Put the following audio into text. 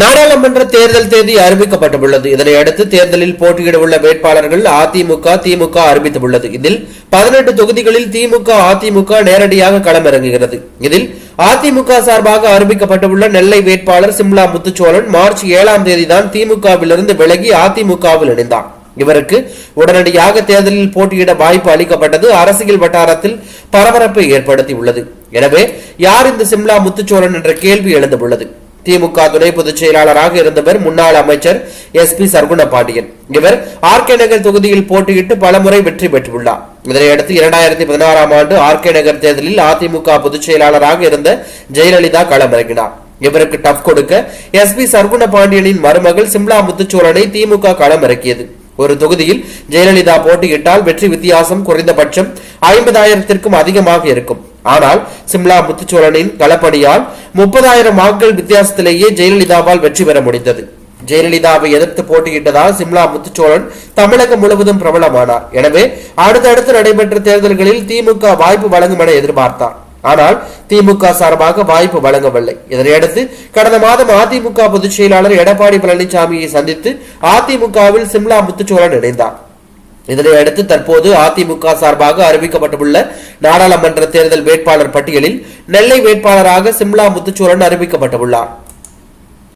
நாடாளுமன்ற தேர்தல் தேதி அறிவிக்கப்பட்டுள்ளது. இதனையடுத்து தேர்தலில் போட்டியிட உள்ள வேட்பாளர்கள் அதிமுக திமுக அறிவித்துள்ளது. இதில் பதினெட்டு தொகுதிகளில் திமுக அதிமுக நேரடியாக களமிறங்குகிறது. இதில் அதிமுக சார்பாக அறிவிக்கப்பட்டுள்ள நெல்லை வேட்பாளர் சிம்லா முத்துச்சோழன் மார்ச் ஏழாம் தேதிதான் திமுகவிலிருந்து விலகி அதிமுகவில் இணைந்தார் இவருக்கு உடனடியாக தேர்தலில் போட்டியிட வாய்ப்பு அளிக்கப்பட்டது அரசியல் வட்டாரத்தில் பரபரப்பை ஏற்படுத்தியுள்ளது. எனவே யார் இந்த சிம்லா முத்துச்சோழன் என்ற கேள்வி எழுந்துள்ளது திமுக துணை பொதுச் செயலாளராக இருந்தவர் முன்னாள் அமைச்சர் எஸ் பி சர்குண பாண்டியன் இவர் ஆர்கே நகர் தொகுதியில் போட்டியிட்டு பலமுறை வெற்றி பெற்றுள்ளார். இதனையடுத்து இரண்டாயிரத்தி பதினாறாம் ஆண்டு ஆர்கே நகர் தேர்தலில் அதிமுக பொதுச் செயலாளராக இருந்த ஜெயலலிதா களமிறங்கினார். இவருக்கு டப் கொடுக்க எஸ் பி சர்குண பாண்டியனின் மருமகள் சிம்லா முத்துச்சோழனை திமுக களமிறக்கியது. ஒரு தொகுதியில் ஜெயலலிதா போட்டியிட்டால் வெற்றி வித்தியாசம் குறைந்தபட்சம் ஐம்பதாயிரத்திற்கும் அதிகமாக இருக்கும். ஆனால் சிம்லா முத்துச்சோழனின் தளபடியால் முப்பதாயிரம் வாக்குகள் வித்தியாசத்திலேயே ஜெயலலிதாவால் வெற்றி பெற முடிந்தது. ஜெயலலிதாவை எதிர்த்து போட்டியிட்டதால் சிம்லா முத்துச்சோழன் தமிழகம் முழுவதும் பிரபலமானார். எனவே அடுத்தடுத்து நடைபெற்ற தேர்தல்களில் திமுக வாய்ப்பு வழங்கும் என எதிர்பார்த்தார். ஆனால் திமுக சார்பாக வாய்ப்பு வழங்கவில்லை. இதனையடுத்து கடந்த மாதம் அதிமுக பொதுச் செயலாளர் எடப்பாடி பழனிசாமியை சந்தித்து அதிமுகவில் சிம்லா முத்துச்சோழன் இணைந்தார். இதனையடுத்து தற்போது அதிமுக சார்பாக அறிவிக்கப்பட்டுள்ள நாடாளுமன்ற தேர்தல் வேட்பாளர் பட்டியலில் நெல்லை வேட்பாளராக சிம்லா முத்துச்சூரன் அறிவிக்கப்பட்டுள்ளார்.